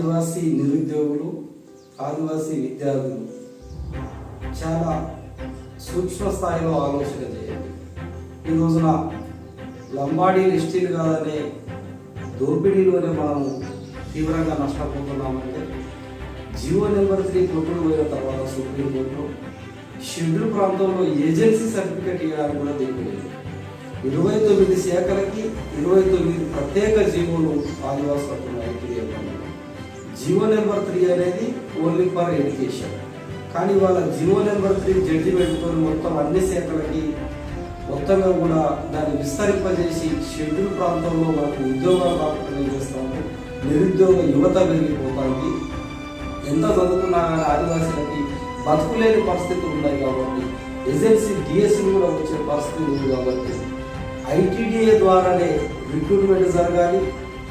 ఆదివాసీ నిరుద్యోగులు ఆదివాసీ విద్యార్థులు చాలా సూక్ష్మ స్థాయిలో ఆలోచన చేయండి. ఈ రోజున లంబాడీ లిస్టీలు కాదనే దోపిడీలోనే మనము తీవ్రంగా నష్టపోతున్నామంటే జియో నెంబర్ త్రీ కొట్టుడు పోయిన తర్వాత సుప్రీంకోర్టులో షెడ్యూల్ ప్రాంతంలో ఏజెన్సీ సర్టిఫికేట్ ఇవ్వడానికి కూడా దిగులేదు ఇరవై తొమ్మిది శాఖలకి ఇరవై తొమ్మిది ప్రత్యేక జీవోలు ఆదివాసులకు ఉన్నాయి తెలియకుండా జియో నెంబర్ త్రీ అనేది ఓన్లీ ఫర్ ఎడ్యుకేషన్. కానీ వాళ్ళ జియో నెంబర్ త్రీ జడ్జి పెట్టుకొని మొత్తం అన్ని శాఖలకి మొత్తంగా కూడా దాన్ని విస్తరింపజేసి షెడ్యూల్ ప్రాంతంలో మనకు ఉద్యోగాలు రాకుండా చేస్తాము నిరుద్యోగ యువత పెరిగిపోతానికి ఎంత చదువుకున్నా కానీ ఆదివాసీలకి బతుకులేని పరిస్థితులు ఉన్నాయి కాబట్టి ఏజెన్సీ డిఎస్సీ కూడా వచ్చే పరిస్థితి ఉంది కాబట్టి ఐటీడీఏ ద్వారానే రిక్రూట్మెంట్ జరగాలి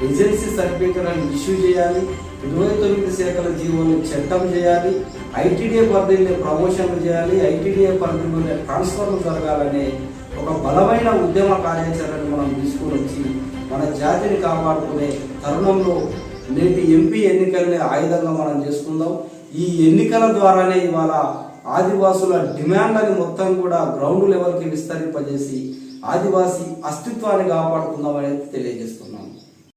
ఏజెన్సీ సర్టిఫికేట్ అని ఇష్యూ చేయాలి ఇరవై తొమ్మిది శాఖల జీవోని చట్టం చేయాలి ఐటీడీఏ పరిధిలో ప్రమోషన్లు చేయాలి ఐటీడీఏ పరిధిలోనే ట్రాన్స్ఫర్లు జరగాలనే ఒక బలమైన ఉద్యమ కార్యాచరణను మనం తీసుకుని వచ్చి మన జాతిని కాపాడుకునే తరుణంలో నేటి ఎంపీ ఎన్నికల్ని ఆయుధంగా మనం చేసుకుందాం. ఈ ఎన్నికల ద్వారానే ఇవాళ ఆదివాసుల డిమాండ్లని మొత్తం కూడా గ్రౌండ్ లెవెల్కి విస్తరింపజేసి ఆదివాసీ అస్తిత్వాన్ని కాపాడుకుందామని తెలియజేస్తున్నాం.